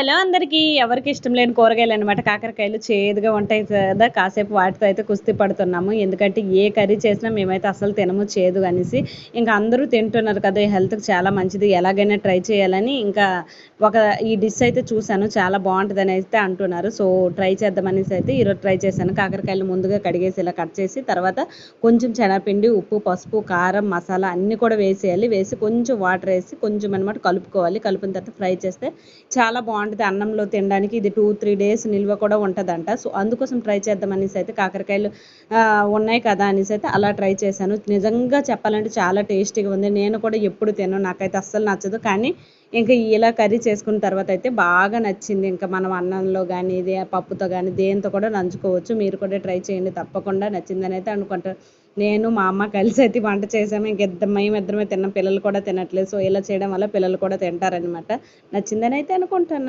Hello అందరికీ ఎవరికి ఇష్టం లేని కూరగాయలు అనమాట కాకరకాయలు చేదుగా ఉంటాయి కదా కాసేపు వాటితో అయితే కుస్తీ పడుతున్నాము. ఎందుకంటే ఏ కర్రీ చేసినా మేమైతే అసలు తినము చేదు అనేసి. ఇంకా అందరూ తింటున్నారు కదా హెల్త్కి చాలా మంచిది. ఎలాగైనా ట్రై చేయాలని ఇంకా ఒక ఈ డిష్ అయితే చూశాను. చాలా బాగుంటుంది అని అయితే అంటున్నారు. సో ట్రై చేద్దామనేసి అయితే ఈరోజు ట్రై చేశాను. కాకరకాయలు ముందుగా కడిగేసి ఇలా కట్ చేసి తర్వాత కొంచెం శనగపిండి ఉప్పు పసుపు కారం మసాలా అన్నీ కూడా వేసేయాలి. వేసి కొంచెం వాటర్ వేసి కొంచెం అనమాట కలుపుకోవాలి. కలిపిన తర్వాత ఫ్రై చేస్తే చాలా బాగుంటుంది. అన్నంలో తినడానికి ఇది టూ త్రీ డేస్ నిల్వ కూడా ఉంటుందంట. సో అందుకోసం ట్రై చేద్దాం అనేసి అయితే కాకరకాయలు ఉన్నాయి కదా అనేసి అయితే అలా ట్రై చేశాను. నిజంగా చెప్పాలంటే చాలా టేస్టీగా ఉంది. నేను కూడా ఎప్పుడు తినను నాకైతే అస్సలు నచ్చదు. కానీ ఇంకా ఇలా కర్రీ చేసుకున్న తర్వాత అయితే బాగా నచ్చింది. ఇంకా మనం అన్నంలో కానీ ఇది పప్పుతో కానీ దేంతో కూడా నంచుకోవచ్చు. మీరు కూడా ట్రై చేయండి తప్పకుండా నచ్చిందని అయితే అనుకుంటారు నేను మా అమ్మ కలిసి అయితే వంట చేసాము. ఇంకిద్దరు మేము ఇద్దరమే తిన్నాం. పిల్లలు కూడా తినట్లేదు. సో ఇలా చేయడం వల్ల పిల్లలు కూడా తింటారనమాట నచ్చిందని అయితే అనుకుంటున్నాను